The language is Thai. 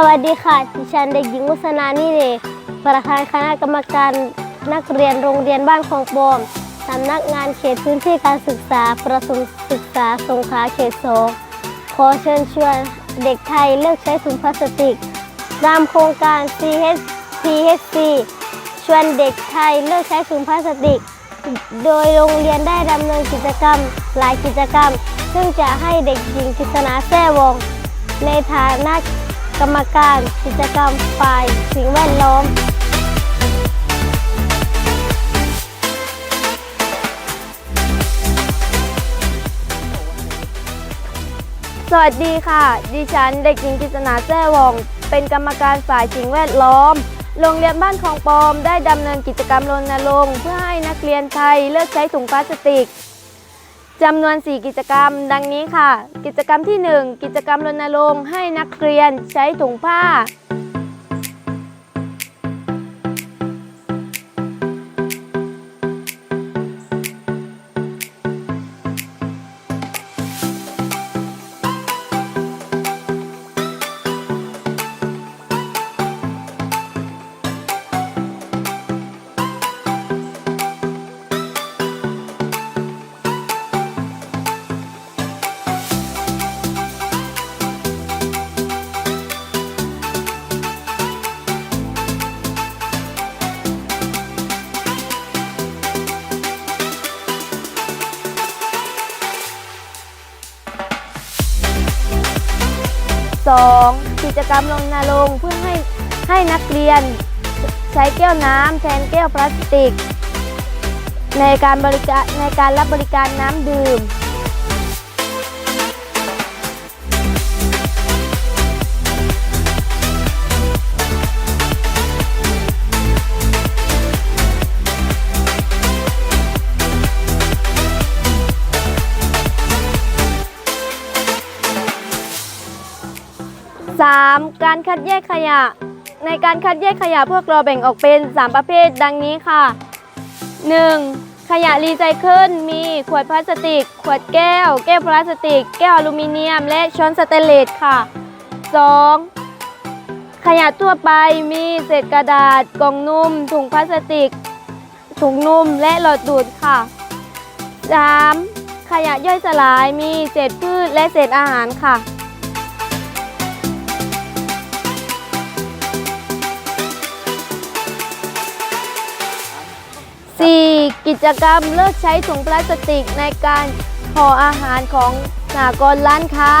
สวัสดีค่ะ ดิฉันเด็กหญิงมุสนานี่เนกประธานคณะกรรมการนักเรียนโรงเรียนบ้านคลองโปมสำนักงานเขตพื้นที่การศึกษาประถมศึกษาสงขลาเขตสองขอเชิญชวนเด็กไทยเลิกใช้ถุงพลาสติก ตามโครงการ CH CHC ชวนเด็กไทยเลิกใช้ถุงพลาสติก โดยโรงเรียนได้ดำเนินกิจกรรมหลายกิจกรรม ซึ่งจะให้เด็กหญิงกิษณาแท้วง ในฐานะ กรรมการกิจกรรมฝ่ายสิ่งแวดล้อม สวัสดีค่ะ ดิฉันเด็กหญิงกิษณาแจ้วอง เป็นกรรมการฝ่ายสิ่งแวดล้อม โรงเรียนบ้านคลองปอม ได้ดำเนินกิจกรรมรณรงค์เพื่อให้นักเรียนไทยเลิกใช้ถุงพลาสติก จำนวน 4 กิจกรรม ดังนี้ค่ะ กิจกรรมที่ 1 กิจกรรมรณรงค์ให้นักเรียนใช้ถุงผ้า 2. กิจกรรมรณรงค์เพื่อให้ให้นักเรียนใช้แก้วน้ำแทนแก้วพลาสติก ในการบริการในการรับบริการน้ำดื่ม 3. การคัดแยกขยะ ในการคัดแยกขยะพวกเราแบ่งออกเป็น 3 ประเภทดังนี้ค่ะ 1. ขยะรีไซเคิลมีขวดพลาสติก ขวดแก้ว แก้วพลาสติก แก้วอลูมิเนียม และช้อนสเตนเลสค่ะ 2. ขยะทั่วไปมีเศษกระดาษ กล่องนุ่ม ถุงพลาสติก ถุงนุ่มและหลอดดูดค่ะ 3. ขยะย่อยสลายมีเศษพืชและเศษอาหารค่ะ ก กิจกรรมเลิกใช้ถุงพลาสติกในการห่ออาหารของสหกรณ์ร้านค้า